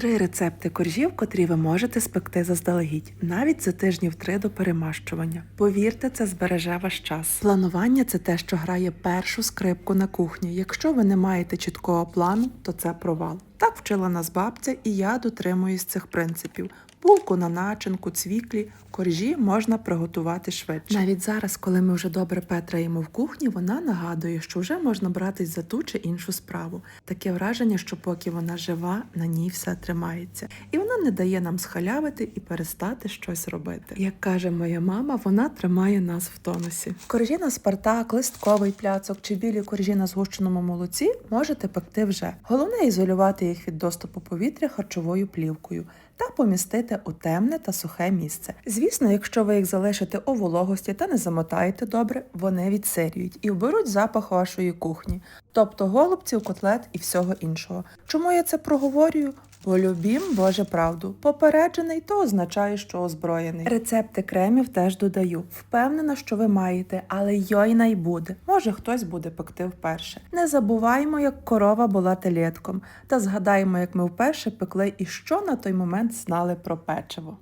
Три рецепти коржів, котрі ви можете спекти заздалегідь, навіть за тижнів три до перемащування. Повірте, це збереже ваш час. Планування це те, що грає першу скрипку на кухні. Якщо ви не маєте чіткого плану, то це провал. Так вчила нас бабця, і я дотримуюсь цих принципів. Булку на начинку, цвіклі, коржі можна приготувати швидше. Навіть зараз, коли ми вже добре петраємо в кухні, вона нагадує, що вже можна братись за ту чи іншу справу. Таке враження, що поки вона жива, на ній все тримається, і вона не дає нам схалявити і перестати щось робити. Як каже моя мама, вона тримає нас в тонусі. Коржі на спартак, листковий пляцок чи білі коржі на згущеному молоці можете пекти вже. Головне ізолювати їх від доступу повітря харчовою плівкою та помістити у темне та сухе місце. Звісно, якщо ви їх залишите у вологості та не замотаєте добре, вони відсирюють і вберуть запах вашої кухні, тобто голубців, котлет і всього іншого. Чому я це проговорюю? Бо любім Боже правду. Попереджений то означає, що озброєний. Рецепти кремів теж додаю. Впевнена, що ви маєте, але йой найбуде. Може, хтось буде пекти вперше. Не забуваймо, як корова була телетком, та згадаємо, як ми вперше пекли і що на той момент знали про печиво.